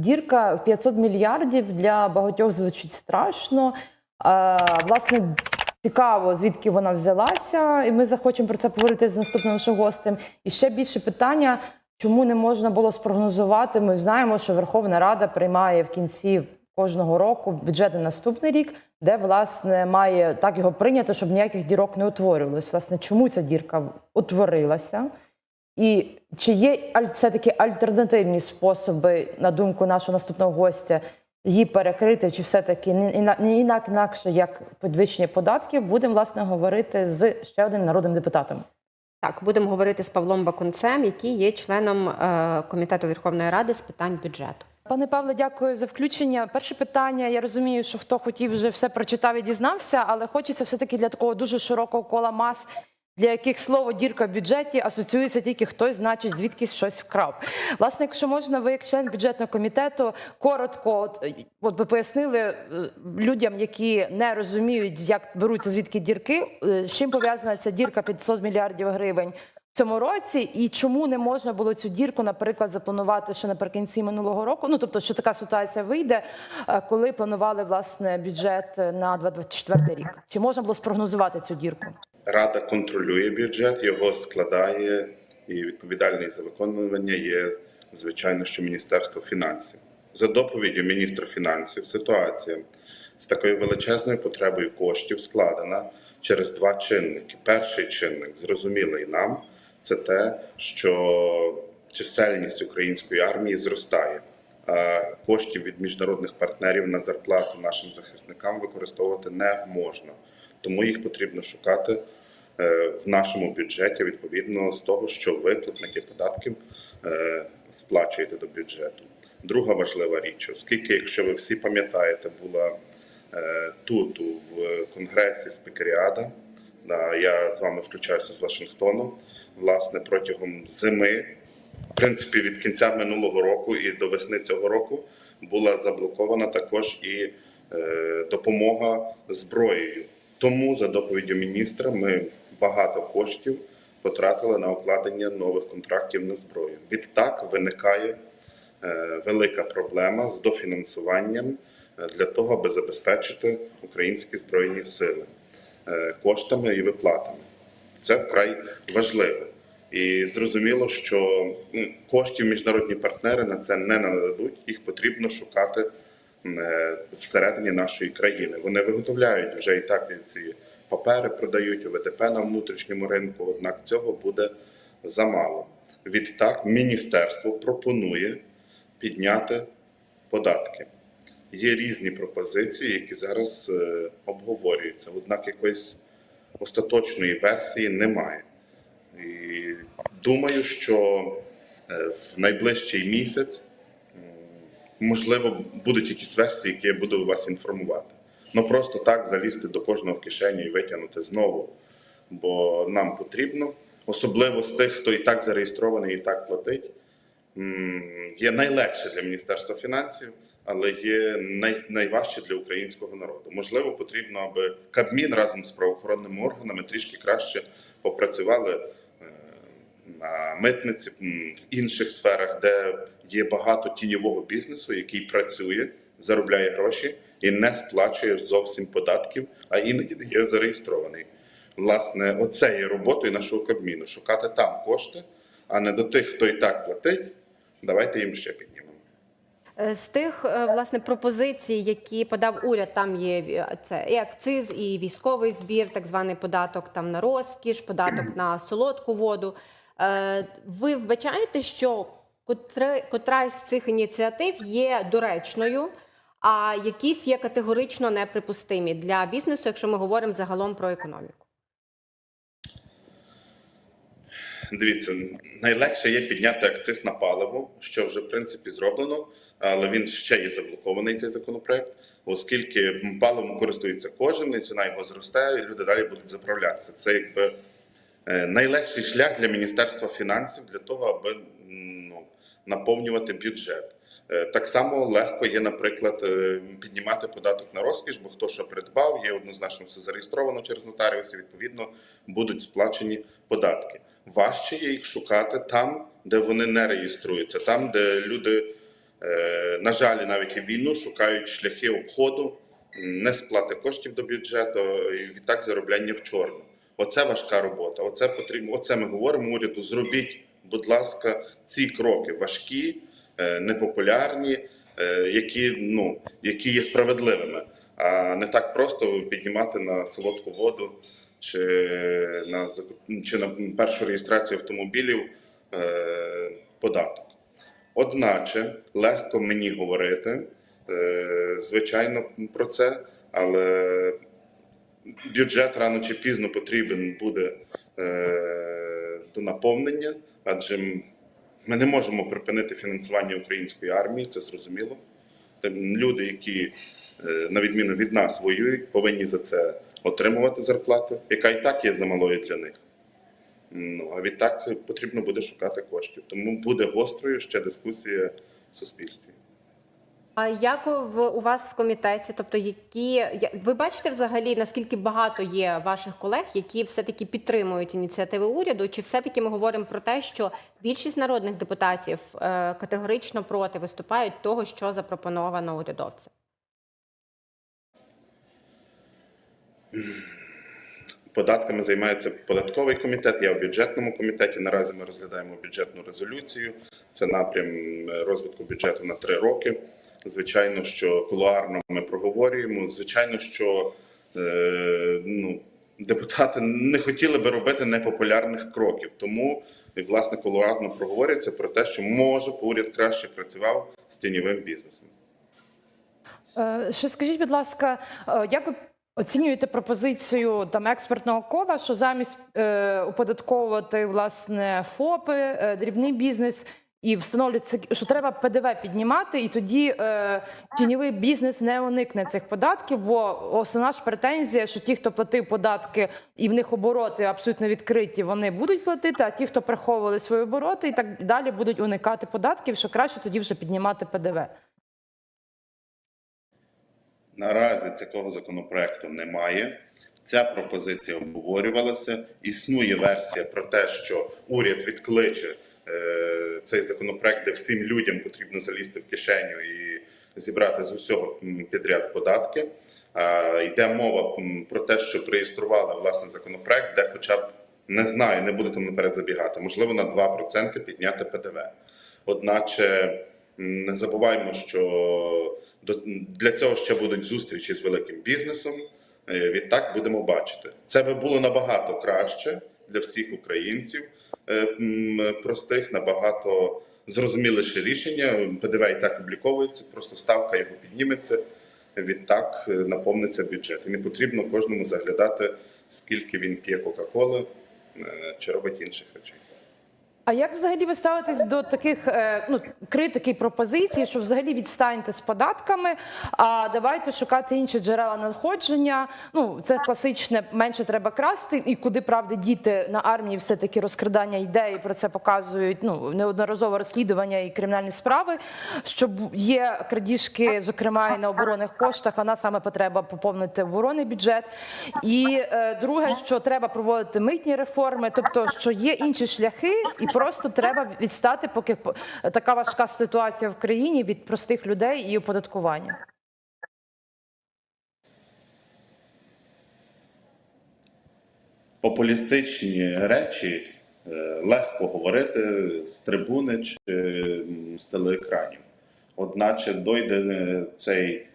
Дірка в 500 мільярдів для багатьох звучить страшно. Власне, цікаво, звідки вона взялася, і ми захочемо про це поговорити з наступним нашим гостем. І ще більше питання: чому не можна було спрогнозувати? Ми знаємо, що Верховна Рада приймає в кінці кожного року бюджет на наступний рік, де власне має так його прийнято, щоб ніяких дірок не утворювалось. Власне, чому ця дірка утворилася? І чи є все-таки альтернативні способи, на думку нашого наступного гостя, її перекрити, чи все-таки не іна- не інак інакше, як підвищення податків, будемо власне говорити з ще одним народним депутатом. Так, будемо говорити з Павлом Бакунцем, який є членом е, комітету Верховної Ради з питань бюджету. Пане Павле, дякую за включення. Перше питання. Я розумію, що хто хотів вже все прочитав і дізнався, але хочеться все-таки для такого дуже широкого кола мас, для яких слово дірка в бюджеті асоціюється тільки хтось, значить, звідкись щось вкрав. Власне, якщо можна, ви як член бюджетного комітету коротко, от, е, от ви пояснили е, людям, які не розуміють, як беруться звідки дірки, е, з чим пов'язана ця дірка 500 мільярдів гривень в цьому році, і чому не можна було цю дірку, наприклад, запланувати ще наприкінці минулого року? Ну тобто, що така ситуація вийде, коли планували власне бюджет на 2024 рік? Чи можна було спрогнозувати цю дірку? Рада контролює бюджет, його складає, і відповідальний за виконування є, звичайно, що Міністерство фінансів. За доповіддю міністра фінансів, ситуація з такою величезною потребою коштів складена через два чинники. Перший чинник, зрозумілий нам, це те, що чисельність української армії зростає. Коштів від міжнародних партнерів на зарплату нашим захисникам використовувати не можна. Тому їх потрібно шукати е, в нашому бюджеті відповідно з того, що ви, платники податків, е, сплачуєте до бюджету. Друга важлива річ, оскільки, якщо ви всі пам'ятаєте, була е, тут, в Конгресі Спікеріада, я з вами включаюся з Вашингтону, власне, протягом зими, в принципі, від кінця минулого року і до весни цього року була заблокована також і допомога зброєю. Тому, за доповіддю міністра, ми багато коштів потратили на укладення нових контрактів на зброю. Відтак виникає е, велика проблема з дофінансуванням е, для того, аби забезпечити українські збройні сили е, коштами і виплатами. Це вкрай важливо. І зрозуміло, що коштів міжнародні партнери на це не нададуть, їх потрібно шукати всередині нашої країни. Вони виготовляють вже і так ці папери, продають ОВДП на внутрішньому ринку, однак цього буде замало. Відтак, міністерство пропонує підняти податки. Є різні пропозиції, які зараз е, обговорюються, однак якоїсь остаточної версії немає. І думаю, що е, в найближчий місяць можливо будуть якісь версії, які я буду вас інформувати. Ну просто так залізти до кожного в кишеню і витягнути знову. Бо нам потрібно, особливо з тих, хто і так зареєстрований, і так платить. Є найлегше для Міністерства фінансів, але є най, найважче для українського народу. Можливо, потрібно, аби Кабмін разом з правоохоронними органами трішки краще попрацювали на митниці, в інших сферах, де є багато тіньового бізнесу, який працює, заробляє гроші і не сплачує зовсім податків, а іноді не є зареєстрований. Власне, оце є роботою нашого Кабміну шукати там кошти, а не до тих, хто і так платить. Давайте їм ще піднімемо. Е, З тих е, власне пропозицій, які подав уряд, там є е, це і акциз, і військовий збір, так званий податок там на розкіш, податок на солодку воду. Е, Ви вбачаєте, що котра з цих ініціатив є доречною, а якісь є категорично неприпустимі для бізнесу, якщо ми говоримо загалом про економіку? Дивіться, найлегше є підняти акциз на паливо, що вже в принципі зроблено, але він ще є заблокований цей законопроект, оскільки паливом користується кожен, і ціна його зростає, і люди далі будуть заправлятися. Це якби найлегший шлях для Міністерства фінансів для того, аби ну, наповнювати бюджет. Е, Так само легко є, наприклад, е, піднімати податок на розкіш, бо хто що придбав, є однозначно все зареєстровано через нотаріуси, відповідно будуть сплачені податки. Важче є їх шукати там, де вони не реєструються, там, де люди Е, На жаль, навіть і війну шукають шляхи обходу, не сплати коштів до бюджету і відтак заробляння в чорну. Оце важка робота. Оце потрібно. Оце ми говоримо уряду. Зробіть, будь ласка, ці кроки важкі, е, непопулярні, е, які, ну, які є справедливими, а не так просто піднімати на солодку воду чи на чи на першу реєстрацію автомобілів е, податок. Одначе легко мені говорити, звичайно, про це, але бюджет рано чи пізно потрібен буде е, до наповнення, адже ми не можемо припинити фінансування української армії, це зрозуміло. Люди, які е, на відміну від нас воюють, повинні за це отримувати зарплату, яка і так є замалою для них. Ну а відтак потрібно буде шукати коштів. Тому буде гострою ще дискусія в суспільстві. А як у вас в комітеті? Тобто, які ви бачите взагалі наскільки багато є ваших колег, які все-таки підтримують ініціативи уряду? Чи все-таки ми говоримо про те, що більшість народних депутатів е, категорично проти виступають того, що запропоновано урядовцем? Податками займається податковий комітет. Я в бюджетному комітеті. Наразі ми розглядаємо бюджетну резолюцію. Це напрям е, розвитку бюджету на три роки. Звичайно, що кулуарно ми проговорюємо. Звичайно, що е, ну, депутати не хотіли би робити непопулярних кроків. Тому і, власне кулуарно проговорюється про те, що може уряд краще працював з тіньовим бізнесом. Е, Ще скажіть, будь ласка, е, як ви оцінюєте пропозицію там експертного кола, що замість е, оподатковувати власне ФОПи, е, дрібний бізнес і встановлюється, що треба ПДВ піднімати, і тоді е, тіньовий бізнес не уникне цих податків, бо основна ж претензія, що ті, хто платив податки і в них обороти абсолютно відкриті, вони будуть платити, а ті, хто приховували свої обороти, і так далі будуть уникати податків, що краще тоді вже піднімати ПДВ. Наразі такого законопроекту немає. Ця пропозиція обговорювалася. Існує версія про те, що уряд відкличе е, цей законопроект, де всім людям потрібно залізти в кишеню і зібрати з усього підряд податки. Йде мова про те, що реєстрували власне законопроект, де хоча б не знаю, не буду там наперед забігати, можливо, на 2% підняти ПДВ. Одначе не забуваймо, що для цього ще будуть зустрічі з великим бізнесом. Е, Відтак будемо бачити. Це би було набагато краще для всіх українців, простих, набагато зрозуміліше рішення. ПДВ і так обліковується, просто ставка його підніметься. Відтак е, наповниться бюджет. І не потрібно кожному заглядати, скільки він п'є Кока-Коли е, чи робить інших речей. А як взагалі ви ставитесь до таких е, ну, критики пропозицій, що взагалі відстаньте з податками, а давайте шукати інші джерела надходження? Ну, це класичне менше треба красти, і куди правда діти на армії все-таки розкрадання ідей, про це показують ну, неодноразово розслідування і кримінальні справи, що є крадіжки, зокрема і на оборонних коштах, вона саме потреба поповнити оборонний бюджет. І е, друге, що треба проводити митні реформи, тобто, що є інші шляхи, і просто треба відстати, поки така важка ситуація в країні від простих людей і оподаткування. популістичні речі е, легко говорити з трибуни чи з телеекранів. Одначе дойде е, цей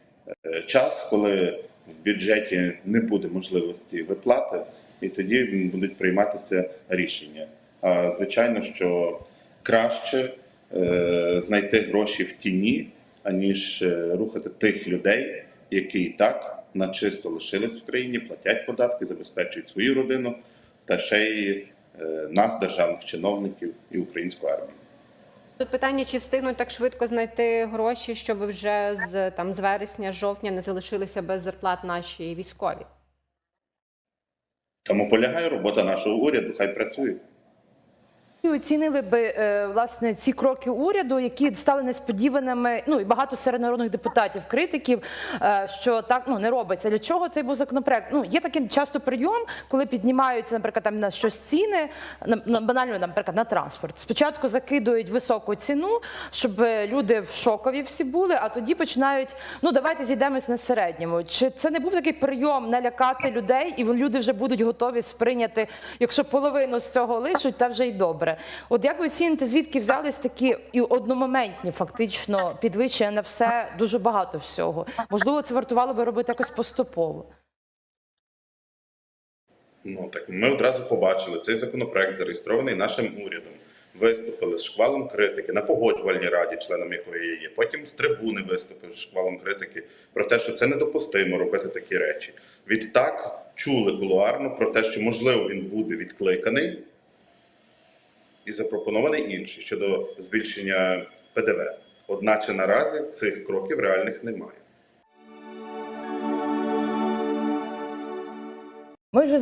е, час, коли в бюджеті не буде можливості виплати, і тоді будуть прийматися рішення. А звичайно, що краще е, знайти гроші в тіні, аніж е, рухати тих людей, які і так на чисто лишились в країні, платять податки, забезпечують свою родину та ще й е, нас, державних чиновників і українську армію. Тут питання, чи встигнуть так швидко знайти гроші, щоб вже з там з вересня, жовтня не залишилися без зарплат наші військові. Тому полягає робота нашого уряду, хай працює. Оцінили би е, власне ці кроки уряду, які стали несподіваними. Ну і багато серед народних депутатів, критиків, е, що так ну не робиться. Для чого цей був законопроект? Ну є такий часто прийом, коли піднімаються, наприклад, там на щось ціни, на, на банально, наприклад, на транспорт. Спочатку закидують високу ціну, щоб люди в шокові всі були, а тоді починають. Ну давайте зійдемось на середньому. Чи це не був такий прийом налякати людей, і люди вже будуть готові сприйняти, якщо половину з цього лишуть, та вже й добре. От як ви оціните, звідки взялись такі і одномоментні, фактично підвищення на все дуже багато всього? Можливо, це вартувало би робити якось поступово. Ну так ми одразу побачили цей законопроект, зареєстрований нашим урядом. Виступили з шквалом критики на погоджувальній раді, членом якої я є. Потім з трибуни виступив з шквалом критики про те, що це недопустимо робити такі речі. Відтак чули кулуарно про те, що можливо він буде відкликаний і запропонований інший щодо збільшення ПДВ. Одначе наразі цих кроків реальних немає. Ми вже